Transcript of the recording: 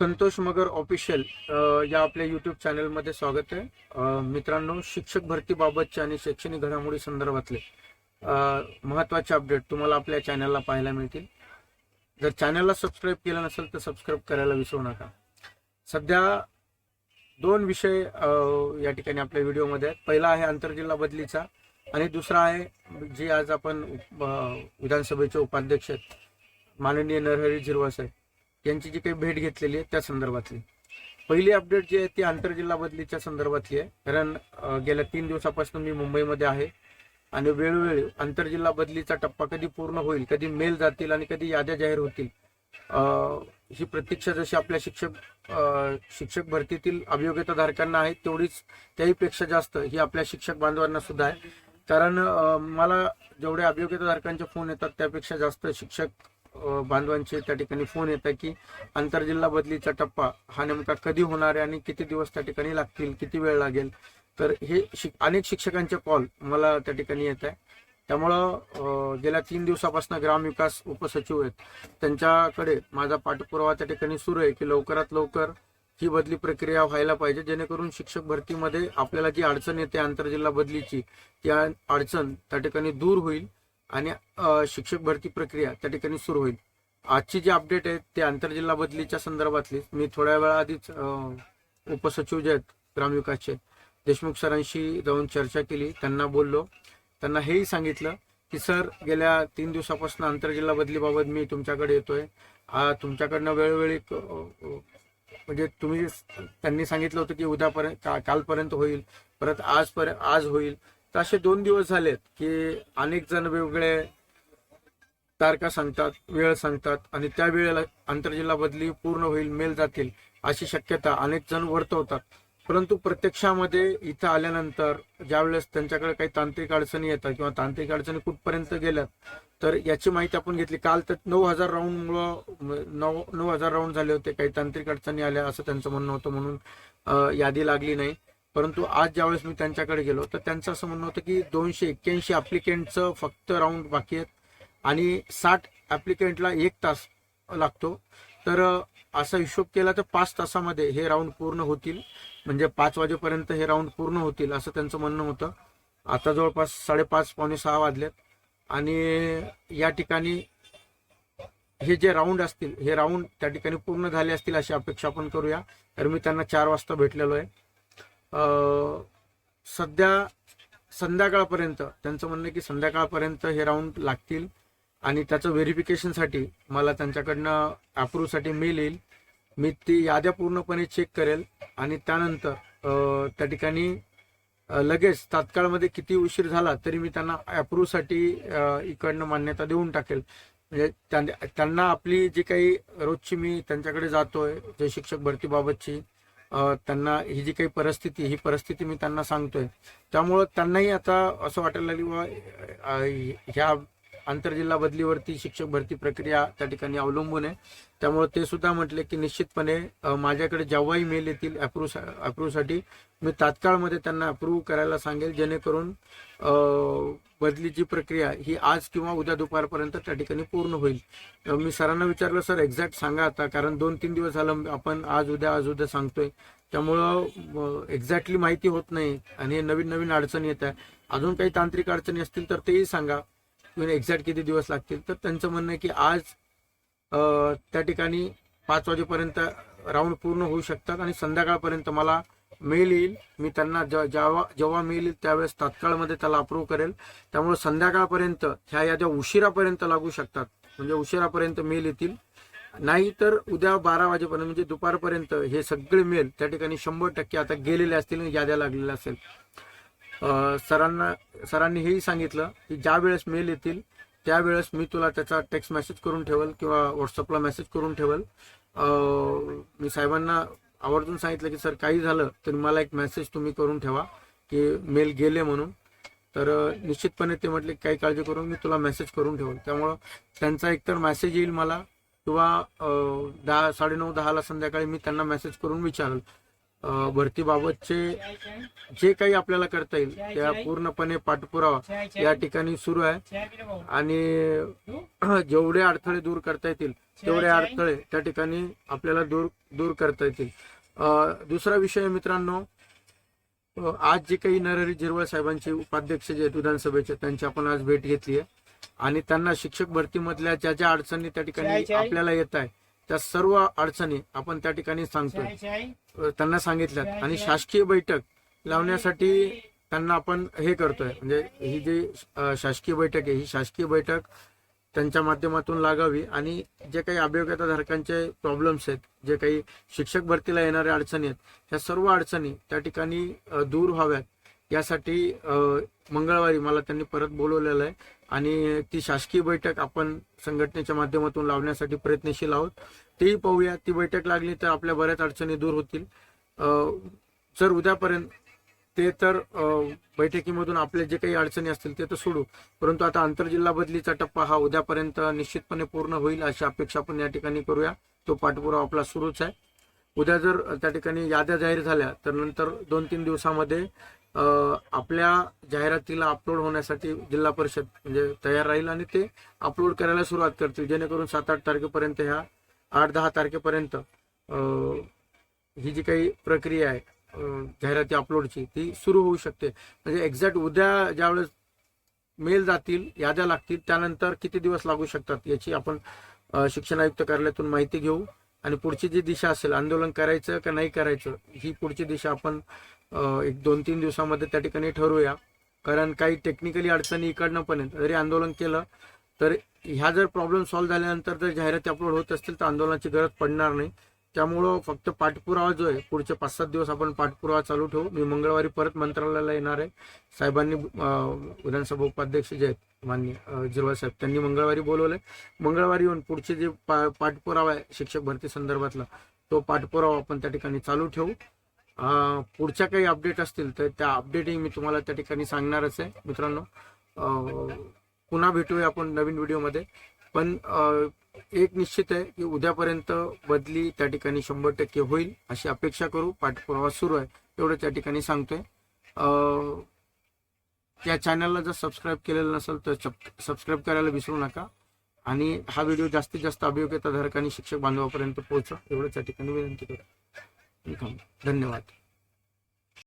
संतोष मगर official या आपल्या YouTube चॅनलमध्ये स्वागत आहे. मित्रांनो शिक्षक भरतीबाबतचे आणि शैक्षणिक घडामोडी संदर्भातले महत्त्वाचे अपडेट तुम्हाला आपल्या चॅनलला पाहायला मिळतील. जर चॅनलला सबस्क्राईब केलं नसेल तर सबस्क्राईब करायला विसरू नका. सध्या दोन विषय या ठिकाणी आपल्या व्हिडिओमध्ये आहेत. पहिला आहे आंतरजिल्हा बदलीचा आणि दुसरा आहे जे आज आपण विधानसभेचे उपाध्यक्ष आहेत. माननीय नरहरी झिरवास आहेत यांची जी काही भेट घेतलेली आहे त्या संदर्भातली. पहिली अपडेट जी आहे ती आंतरजिल्हा बदलीच्या संदर्भातली आहे. कारण गेल्या तीन दिवसापासून मी मुंबईमध्ये आहे. आणि वेळोवेळी आंतरजिल्हा बदलीचा टप्पा कधी पूर्ण होईल कधी मेल जातील आणि कधी याद्या जाहीर होतील ही प्रतीक्षा जशी आपल्या शिक्षक शिक्षक भरतीतील अभियोग्यताधारकांना आहे तेवढीच त्याहीपेक्षा जास्त ही आपल्या शिक्षक बांधवांना सुद्धा आहे. कारण मला जेवढे अभियोग्यताधारकांचे फोन येतात त्यापेक्षा जास्त शिक्षक बांधवांचे त्या ठिकाणी फोन येतात की आंतरजिल्हा बदलीचा टप्पा हा नेमका कधी होणार आहे आणि किती दिवस त्या ठिकाणी लागतील किती वेळ लागेल? तर हे शिक अनेक शिक्षकांचे कॉल मला त्या ठिकाणी येत आहे. त्यामुळं गेल्या तीन दिवसापासून ग्रामविकास उपसचिव आहेत. त्यांच्याकडे माझा पाठपुरावा त्या ठिकाणी सुरू आहे की लवकरात लवकर ही बदली प्रक्रिया व्हायला पाहिजे जेणेकरून शिक्षक भरतीमध्ये आपल्याला जी अडचण येते आंतरजिल्हा बदलीची त्या अडचण त्या ठिकाणी दूर होईल. आणि शिक्षक भरती प्रक्रिया त्या ठिकाणी सुरू होईल. आजची जी अपडेट आहे ते आंतरजिल्हा बदलीच्या संदर्भातली. मी थोड्या वेळा आधीच उपसचिव जे आहेत ग्रामविकासचे देशमुख सरांशी जाऊन चर्चा केली. त्यांना बोललो. त्यांना हेही सांगितलं की सर गेल्या तीन दिवसापासून आंतरजिल्हा बदलीबाबत मी तुमच्याकडे येतोय. तुमच्याकडनं वेळोवेळी म्हणजे तुम्ही त्यांनी सांगितलं होतं की उद्यापर्यंत का- कालपर्यंत होईल. परत आजपर्यंत आज होईल. तर असे दोन दिवस झालेत की अनेक जण वेगवेगळे तारखा सांगतात वेळ सांगतात आणि त्या वेळेला आंतरजिल्हा बदली पूर्ण होईल मेल जातील अशी शक्यता अनेक जण वर्तवतात. परंतु प्रत्यक्षामध्ये इथं आल्यानंतर ज्यावेळेस त्यांच्याकडे काही तांत्रिक अडचणी येतात किंवा तांत्रिक अडचणी कुठपर्यंत गेल्यात तर याची माहिती आपण घेतली. काल तर नऊ हजार राऊंडमुळं नऊ नऊ हजार राऊंड झाले होते. काही तांत्रिक अडचणी आल्या असं त्यांचं म्हणणं होतं म्हणून यादी लागली नाही. परंतु आज ज्यावेळेस मी त्यांच्याकडे गेलो तर त्यांचं असं म्हणणं होतं की दोनशे एक्क्याऐंशी ऍप्लिकेंटचं फक्त राऊंड बाकी आहेत आणि साठ ऍप्लिकेंटला एक तास लागतो. तर असा हिशोब केला तर पाच तासामध्ये हे राऊंड पूर्ण होतील. म्हणजे पाच वाजेपर्यंत हे राऊंड पूर्ण होतील असं त्यांचं म्हणणं होतं. आता जवळपास साडेपाच पावणे सहा वाजलेत. आणि या ठिकाणी हे जे राऊंड असतील हे राऊंड त्या ठिकाणी पूर्ण झाले असतील अशी अपेक्षा आपण करूया. तर मी त्यांना चार वाजता भेटलेलो आहे. सध्या संध्याकाळपर्यंत त्यांचं म्हणणं की संध्याकाळपर्यंत हे राऊंड लागतील आणि त्याचं व्हेरिफिकेशनसाठी मला त्यांच्याकडनं अप्रूव्हसाठी मेल येईल. मी ती याद्या पूर्णपणे चेक करेल आणि त्यानंतर त्या ठिकाणी लगेच तात्काळमध्ये किती उशीर झाला तरी मी त्यांना अप्रूव्हसाठी इकडनं मान्यता देऊन टाकेल. म्हणजे त्यां- त्यांना आपली जी काही रोजची मी त्यांच्याकडे जातोय जे शिक्षक भरतीबाबतची त्यांना ही जी काही परिस्थिती ही परिस्थिती मी त्यांना सांगतोय. त्यामुळं त्यांनाही आता असं वाटायला लागली बा ह्या आंतरजिल्हा बदलीवरती शिक्षक भरती प्रक्रिया त्या ठिकाणी अवलंबून आहे. त्यामुळे ते सुद्धा म्हटले की निश्चितपणे माझ्याकडे जेव्हाही मेल येतील अप्रूव्ह अप्रूव्हसाठी मी तात्काळमध्ये त्यांना अप्रूव्ह करायला सांगेल जेणेकरून बदलीची प्रक्रिया ही आज किंवा उद्या दुपारपर्यंत त्या ठिकाणी पूर्ण होईल. मी सरांना विचारलं सर एक्झॅक्ट सांगा आता कारण दोन तीन दिवस झालं आपण आज उद्या आज उद्या सांगतोय. त्यामुळं एक्झॅक्टली माहिती होत नाही आणि नवीन नवीन अडचणी येत आहे अजून काही तांत्रिक अडचणी असतील तर तेही सांगा. एक्झॅक्ट किती दिवस लागतील? तर त्यांचं म्हणणं आहे की आज त्या ठिकाणी पाच वाजेपर्यंत राऊंड पूर्ण होऊ शकतात आणि संध्याकाळपर्यंत मला मेल येईल. मी त्यांना ज- जेव्हा जेव्हा मेल येईल त्यावेळेस तात्काळमध्ये त्याला अप्रूव्ह करेल. त्यामुळे संध्याकाळपर्यंत ह्या याद्या उशिरापर्यंत लागू शकतात. म्हणजे उशिरापर्यंत मेल येतील. नाही तर उद्या बारा वाजेपर्यंत म्हणजे दुपारपर्यंत हे सगळे मेल त्या ठिकाणी शंभर टक्के आता गेलेले असतील आणि याद्या लागलेल्या असेल. सरांना सरांनी हेही सांगितलं की ज्या वेळेस मेल येतील त्यावेळेस मी तुला त्याचा टेक्स्ट मेसेज करून ठेवल किंवा व्हॉट्सअपला मेसेज करून ठेवल. मी साहेबांना आवर्जून सांगितलं की सर काही झालं तर मला एक मेसेज तुम्ही करून ठेवा की मेल गेले म्हणून. तर निश्चितपणे ते म्हटले की काही काळजी करून मी तुला मेसेज करून ठेवल. त्यामुळं त्यांचा एकतर मेसेज येईल मला किंवा दहा साडेनऊ दहाला संध्याकाळी मी त्यांना मेसेज करून विचारल. भरतीबाबतचे जे काही आपल्याला करता येईल त्या पूर्णपणे पाठपुरावा या ठिकाणी सुरू आहे. आणि जेवढे अडथळे दूर करता येतील तेवढे अडथळे त्या ठिकाणी आपल्याला दूर दूर करता येतील. दुसरा विषय मित्रांनो आज जे काही नरहरी झिरवळ साहेबांचे उपाध्यक्ष जे आहेत विधानसभेचे त्यांची आपण आज भेट घेतली आहे. आणि त्यांना शिक्षक भरतीमधल्या ज्या ज्या अडचणी त्या ठिकाणी आपल्याला येत आहे त्या सर्व अडचणी आपण त्या ठिकाणी सांगतोय. त्यांना सांगितल्यात. आणि शासकीय बैठक लावण्यासाठी त्यांना आपण हे करतोय. म्हणजे ही जी शासकीय बैठक आहे ही शासकीय बैठक त्यांच्या माध्यमातून लागावी. आणि जे काही अभियोग्यताधारकांचे प्रॉब्लेम्स आहेत जे काही शिक्षक भरतीला येणाऱ्या अडचणी आहेत ह्या सर्व अडचणी त्या ठिकाणी दूर व्हाव्यात. यासाठी अं, मंगळवारी मला त्यांनी परत बोलवलेलं आहे. आणि ती शासकीय बैठक आपण संघटनेच्या माध्यमातून लावण्यासाठी प्रयत्नशील आहोत. तेही पाहूया. ती बैठक लागली तर आपल्या बऱ्याच अडचणी दूर होतील. अं, जर उद्यापर्यंत ते तर बैठकीमधून आपले जे काही अडचणी असतील ते तर सोडू. परंतु आता आंतरजिल्हा बदलीचा टप्पा हा उद्यापर्यंत निश्चितपणे पूर्ण होईल अशी अपेक्षा आपण या ठिकाणी करूया. तो पाठपुरावा आपला सुरूच आहे. उद्या जर त्या ठिकाणी याद्या जाहीर झाल्या तर नंतर दोन तीन दिवसामध्ये आपल्या जाहिरातीला अपलोड होण्यासाठी जिल्हा परिषद म्हणजे तयार राहील आणि ते अपलोड करायला सुरुवात करतील. जेणेकरून सात आठ तारखेपर्यंत ह्या आठ दहा तारखेपर्यंत ही जी काही प्रक्रिया आहे जाहिराती अपलोडची ती सुरू होऊ शकते. म्हणजे एक्झॅक्ट उद्या ज्यावेळेस मेल जातील याद्या लागतील त्यानंतर किती दिवस लागू शकतात याची आपण शिक्षण आयुक्त कार्यालयातून माहिती घेऊ. आणि पुढची जी दिशा असेल आंदोलन करायचं का नाही करायचं ही पुढची दिशा आपण एक दोन तीन दिवसामध्ये त्या ठिकाणी ठरवूया. कारण काही टेक्निकली अडचणी इकडनं पण आहेत जरी आंदोलन केलं तर ह्या जर प्रॉब्लेम सॉल्व्ह झाल्यानंतर जर जाहिराती अपलोड होत असतील तर आंदोलनाची गरज पडणार नाही. त्यामुळं फक्त पाठपुरावा जो आहे पुढचे पाच सात दिवस आपण पाठपुरावा चालू ठेवू. मी मंगळवारी परत मंत्रालयाला येणार आहे. साहेबांनी विधानसभा उपाध्यक्ष जे आहेत मान्य जिरवा साहेब त्यांनी मंगळवारी बोलवलंय. मंगळवारी येऊन पुढचे जे पा- पाठपुरावा आहे शिक्षक भरती संदर्भातला तो पाठपुरावा आपण त्या ठिकाणी चालू ठेवू. पुढच्या काही अपडेट असतील तर त्या अपडेटही मी तुम्हाला त्या ठिकाणी सांगणारच आहे मित्रांनो. पुन्हा भेटूया आपण नवीन व्हिडिओमध्ये पण एक निश्चित आहे की उद्यापर्यंत बदली त्या ठिकाणी शंभर टक्के होईल अशी अपेक्षा करू. पाठपुरावा सुरू आहे एवढं त्या ठिकाणी सांगतोय. त्या चॅनलला जर सबस्क्राईब केलेलं नसेल तर सबस्क्राईब करायला विसरू नका. आणि हा व्हिडिओ जास्तीत जास्त अभियोग्यताधारक धारकांनी शिक्षक बांधवापर्यंत पोहोचा एवढं त्या ठिकाणी विनंती करू. धन्यवाद.